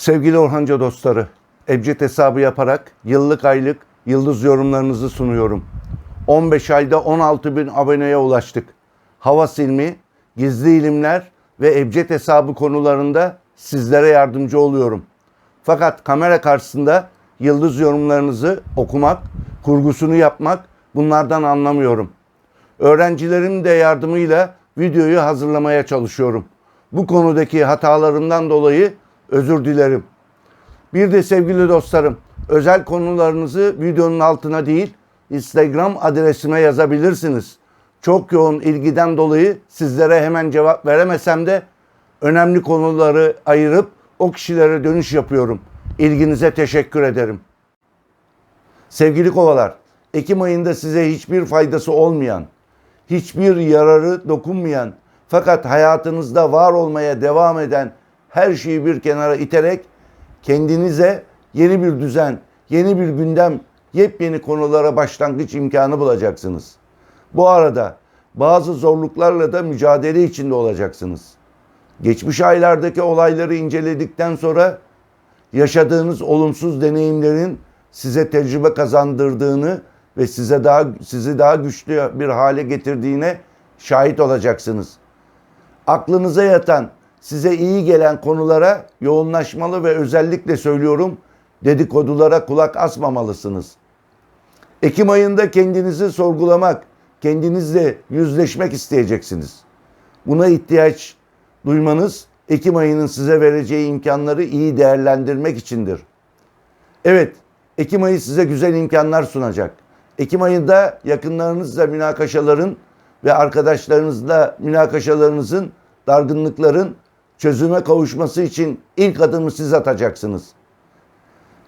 Sevgili Orhanca dostları, Ebced hesabı yaparak yıllık aylık yıldız yorumlarınızı sunuyorum. 15 ayda 16 bin aboneye ulaştık. Hava silmi, gizli ilimler ve Ebced hesabı konularında sizlere yardımcı oluyorum. Fakat kamera karşısında yıldız yorumlarınızı okumak, kurgusunu yapmak bunlardan anlamıyorum. Öğrencilerim de yardımıyla videoyu hazırlamaya çalışıyorum. Bu konudaki hatalarımdan dolayı özür dilerim. Bir de sevgili dostlarım, özel konularınızı videonun altına değil, Instagram adresime yazabilirsiniz. Çok yoğun ilgiden dolayı sizlere hemen cevap veremesem de önemli konuları ayırıp o kişilere dönüş yapıyorum. İlginize teşekkür ederim. Sevgili kovalar, Ekim ayında size hiçbir faydası olmayan, hiçbir yararı dokunmayan fakat hayatınızda var olmaya devam eden her şeyi bir kenara iterek kendinize yeni bir düzen, yeni bir gündem, yepyeni konulara başlangıç imkanı bulacaksınız. Bu arada bazı zorluklarla da mücadele içinde olacaksınız. Geçmiş aylardaki olayları inceledikten sonra yaşadığınız olumsuz deneyimlerin size tecrübe kazandırdığını ve size daha sizi daha güçlü bir hale getirdiğine şahit olacaksınız. Aklınıza yatan, size iyi gelen konulara yoğunlaşmalı ve özellikle söylüyorum dedikodulara kulak asmamalısınız. Ekim ayında kendinizi sorgulamak, kendinizle yüzleşmek isteyeceksiniz. Buna ihtiyaç duymanız Ekim ayının size vereceği imkanları iyi değerlendirmek içindir. Evet, Ekim ayı size güzel imkanlar sunacak. Ekim ayında yakınlarınızla münakaşaların ve arkadaşlarınızla münakaşalarınızın, dargınlıkların çözüme kavuşması için ilk adımı siz atacaksınız.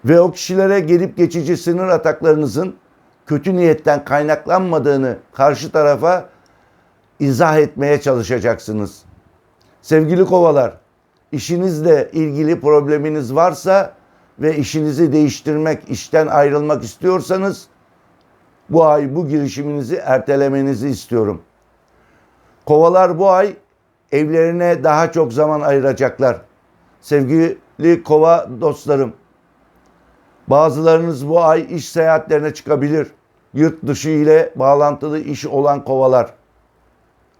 Ve o kişilere gelip geçici sınır ataklarınızın kötü niyetten kaynaklanmadığını karşı tarafa izah etmeye çalışacaksınız. Sevgili kovalar, işinizle ilgili probleminiz varsa ve işinizi değiştirmek, işten ayrılmak istiyorsanız bu ay bu girişiminizi ertelemenizi istiyorum. Kovalar bu ay evlerine daha çok zaman ayıracaklar. Sevgili kova dostlarım, bazılarınız bu ay iş seyahatlerine çıkabilir. Yurt dışı ile bağlantılı iş olan kovalar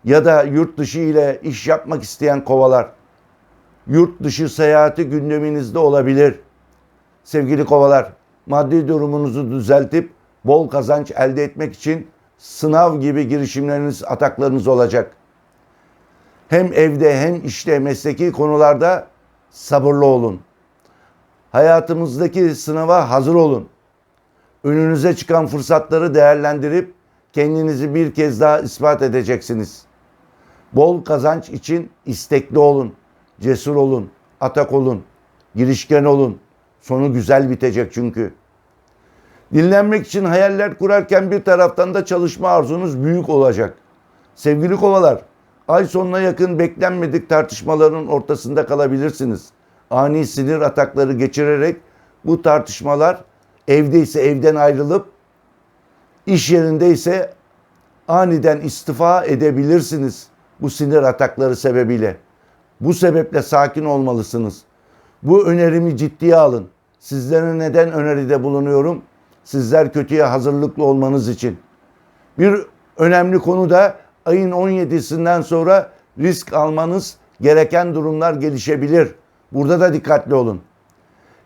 ya da yurt dışı ile iş yapmak isteyen kovalar. Yurt dışı seyahati gündeminizde olabilir. Sevgili kovalar, maddi durumunuzu düzeltip bol kazanç elde etmek için sınav gibi girişimleriniz, ataklarınız olacak. Hem evde hem işte mesleki konularda sabırlı olun. Hayatımızdaki sınava hazır olun. Önünüze çıkan fırsatları değerlendirip kendinizi bir kez daha ispat edeceksiniz. Bol kazanç için istekli olun, cesur olun, atak olun, girişken olun. Sonu güzel bitecek çünkü. Dinlenmek için hayaller kurarken bir taraftan da çalışma arzunuz büyük olacak. Sevgili kovalar, ay sonuna yakın beklenmedik tartışmaların ortasında kalabilirsiniz. Ani sinir atakları geçirerek bu tartışmalar evdeyse evden ayrılıp iş yerindeyse aniden istifa edebilirsiniz bu sinir atakları sebebiyle. Bu sebeple sakin olmalısınız. Bu önerimi ciddiye alın. Sizlere neden öneride bulunuyorum? Sizler kötüye hazırlıklı olmanız için. Bir önemli konu da ayın 17'sinden sonra risk almanız gereken durumlar gelişebilir. Burada da dikkatli olun.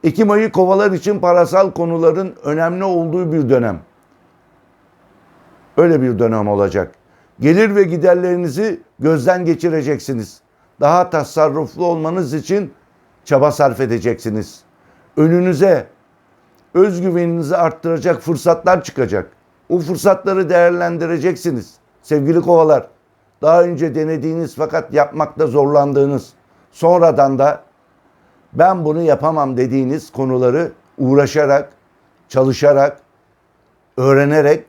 Ekim ayı kovalar için parasal konuların önemli olduğu bir dönem. Öyle bir dönem olacak. Gelir ve giderlerinizi gözden geçireceksiniz. Daha tasarruflu olmanız için çaba sarf edeceksiniz. Önünüze özgüveninizi arttıracak fırsatlar çıkacak. O fırsatları değerlendireceksiniz. Sevgili kovalar, daha önce denediğiniz fakat yapmakta zorlandığınız, sonradan da ben bunu yapamam dediğiniz konuları uğraşarak, çalışarak, öğrenerek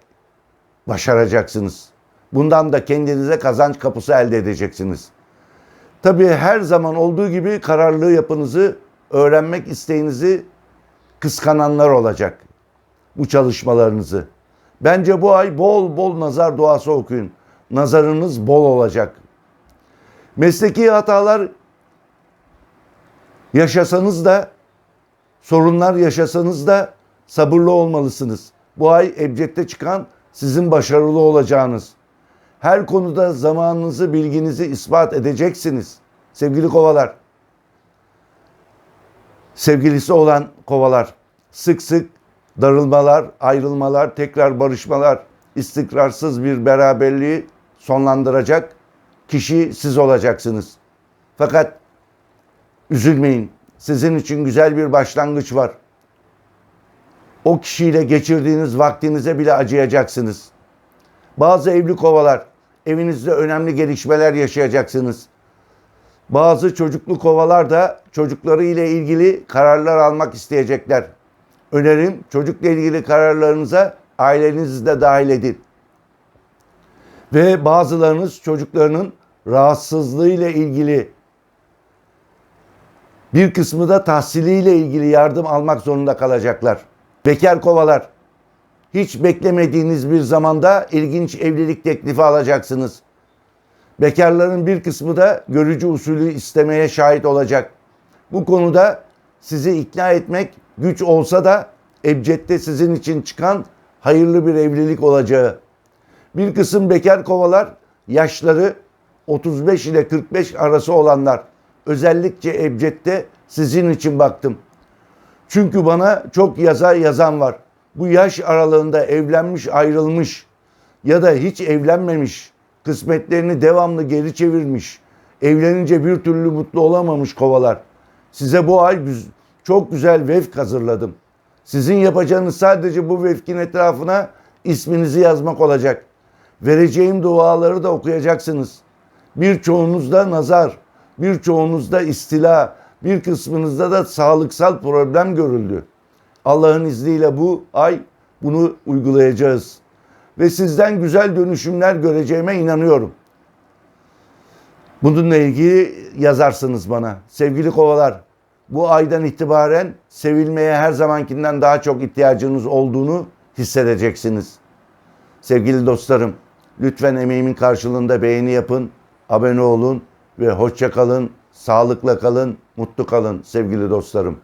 başaracaksınız. Bundan da kendinize kazanç kapısı elde edeceksiniz. Tabii her zaman olduğu gibi kararlı yapınızı, öğrenmek isteğinizi kıskananlar olacak. Bu çalışmalarınızı. Bence bu ay bol bol nazar duası okuyun. Nazarınız bol olacak. Mesleki hatalar yaşasanız da Sorunlar yaşasanız da sabırlı olmalısınız. Bu ay Ebced'de çıkan sizin başarılı olacağınız. Her konuda zamanınızı, bilginizi ispat edeceksiniz. Sevgili kovalar. Sevgilisi olan kovalar. Sık sık darılmalar, ayrılmalar, tekrar barışmalar, istikrarsız bir beraberliği sonlandıracak kişi siz olacaksınız. Fakat üzülmeyin. Sizin için güzel bir başlangıç var. O kişiyle geçirdiğiniz vaktinize bile acıyacaksınız. Bazı evli kovalar evinizde önemli gelişmeler yaşayacaksınız. Bazı çocuklu kovalar da çocukları ile ilgili kararlar almak isteyecekler. Önerim çocukla ilgili kararlarınıza ailenizi de dahil edin. Ve bazılarınız çocuklarının rahatsızlığı ile ilgili bir kısmı da tahsiliyle ilgili yardım almak zorunda kalacaklar. Bekar kovalar hiç beklemediğiniz bir zamanda ilginç evlilik teklifi alacaksınız. Bekarların bir kısmı da görücü usulü istemeye şahit olacak. Bu konuda sizi ikna etmek güç olsa da Ebced'de sizin için çıkan hayırlı bir evlilik olacağı. Bir kısım bekar kovalar yaşları 35 ile 45 arası olanlar. Özellikle Ebced'de sizin için baktım. Çünkü bana çok yaza yazan var. Bu yaş aralığında evlenmiş ayrılmış ya da hiç evlenmemiş, kısmetlerini devamlı geri çevirmiş, evlenince bir türlü mutlu olamamış kovalar. Size bu ay çok güzel vefk hazırladım. Sizin yapacağınız sadece bu vefkin etrafına isminizi yazmak olacak. Vereceğim duaları da okuyacaksınız. Birçoğunuzda nazar, birçoğunuzda istila, bir kısmınızda da sağlıksal problem görüldü. Allah'ın izniyle bu ay bunu uygulayacağız. Ve sizden güzel dönüşümler göreceğime inanıyorum. Bununla ilgili yazarsınız bana. Sevgili kovalar, bu aydan itibaren sevilmeye her zamankinden daha çok ihtiyacınız olduğunu hissedeceksiniz. Sevgili dostlarım, lütfen emeğimin karşılığında beğeni yapın, abone olun ve hoşça kalın, sağlıkla kalın, mutlu kalın sevgili dostlarım.